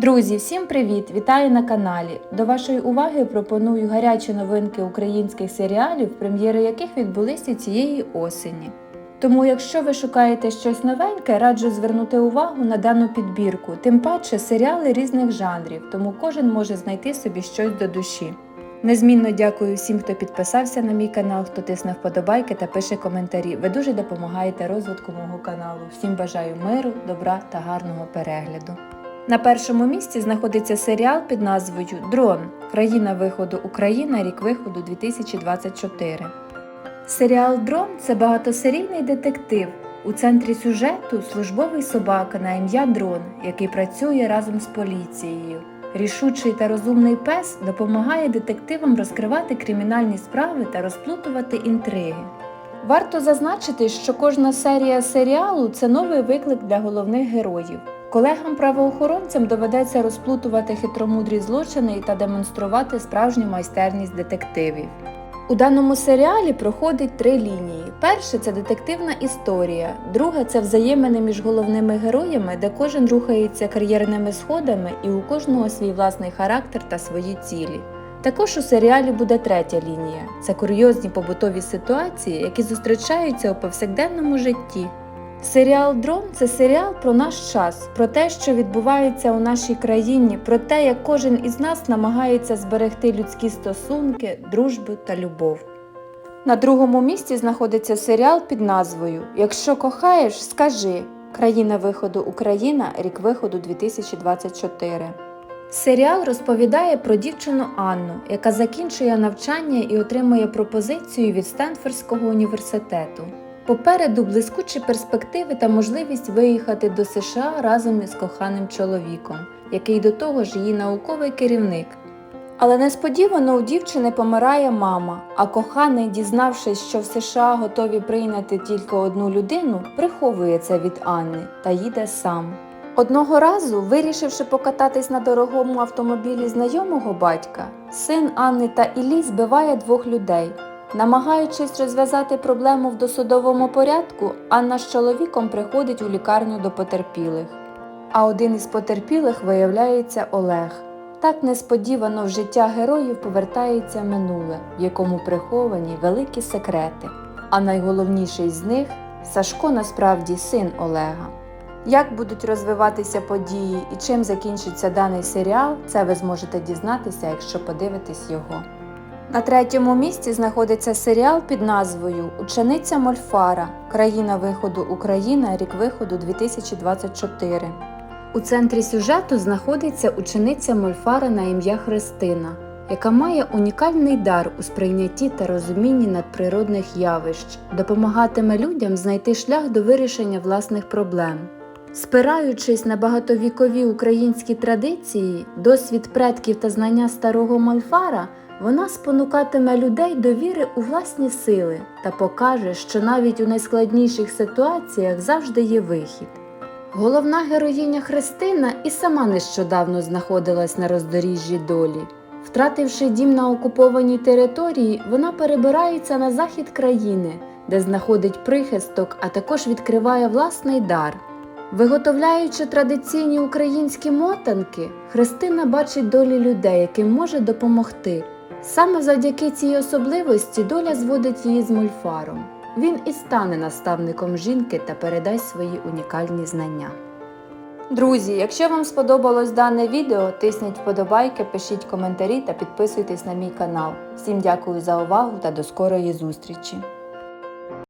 Друзі, всім привіт! Вітаю на каналі. До вашої уваги пропоную гарячі новинки українських серіалів, прем'єри яких відбулися цієї осені. Тому, якщо ви шукаєте щось новеньке, раджу звернути увагу на дану підбірку, тим паче серіали різних жанрів, тому кожен може знайти собі щось до душі. Незмінно дякую всім, хто підписався на мій канал, хто тисне вподобайки та пише коментарі. Ви дуже допомагаєте розвитку мого каналу. Всім бажаю миру, добра та гарного перегляду. На першому місці знаходиться серіал під назвою Дрон. Країна виходу Україна, рік виходу 2024. Серіал Дрон це багатосерійний детектив. У центрі сюжету службовий собака на ім'я Дрон, який працює разом з поліцією. Рішучий та розумний пес допомагає детективам розкривати кримінальні справи та розплутувати інтриги. Варто зазначити, що кожна серія серіалу це новий виклик для головних героїв. Колегам-правоохоронцям доведеться розплутувати хитромудрі злочини та демонструвати справжню майстерність детективів. У даному серіалі проходить три лінії. Перше це детективна історія, друге це взаємини між головними героями, де кожен рухається кар'єрними сходами і у кожного свій власний характер та свої цілі. Також у серіалі буде третя лінія це курйозні побутові ситуації, які зустрічаються у повсякденному житті. Серіал Дрон це серіал про наш час, про те, що відбувається у нашій країні, про те, як кожен із нас намагається зберегти людські стосунки, дружбу та любов. На другому місці знаходиться серіал під назвою Якщо кохаєш, скажи Країна виходу Україна, рік виходу 2024. Серіал розповідає про дівчину Анну, яка закінчує навчання і отримує пропозицію від Стенфордського університету. Попереду блискучі перспективи та можливість виїхати до США разом із коханим чоловіком, який до того ж її науковий керівник. Але несподівано у дівчини помирає мама, а коханий, дізнавшись, що в США готові прийняти тільки одну людину, приховує це від Анни та їде сам. Одного разу, вирішивши покататись на дорогому автомобілі знайомого батька, син Анни та Іллі збиває двох людей. Намагаючись розв'язати проблему в досудовому порядку, Анна з чоловіком приходить у лікарню до потерпілих. А один із потерпілих виявляється Олег. Так несподівано в життя героїв повертається минуле, в якому приховані великі секрети. А найголовніший з них Сашко насправді син Олега. Як будуть розвиватися події і чим закінчиться даний серіал, це ви зможете дізнатися, якщо подивитесь його. На третьому місці знаходиться серіал під назвою Учениця Мольфара. Країна виходу Україна, рік виходу 2024. У центрі сюжету знаходиться учениця Мольфара на ім'я Христина, яка має унікальний дар у сприйнятті та розумінні надприродних явищ, допомагатиме людям знайти шлях до вирішення власних проблем. Спираючись на багатовікові українські традиції, досвід предків та знання старого Мольфара, вона спонукатиме людей до віри у власні сили та покаже, що навіть у найскладніших ситуаціях завжди є вихід. Головна героїня Христина і сама нещодавно знаходилась на роздоріжжі долі. Втративши дім на окупованій території, вона перебирається на захід країни, де знаходить прихисток, а також відкриває власний дар. Виготовляючи традиційні українські мотанки, Христина бачить долі людей, яким може допомогти. Саме завдяки цій особливості доля зводить її з мульфаром. Він і стане наставником жінки та передасть свої унікальні знання. Друзі, якщо вам сподобалось дане відео, тисніть вподобайки, пишіть коментарі та підписуйтесь на мій канал. Всім дякую за увагу та до скорої зустрічі!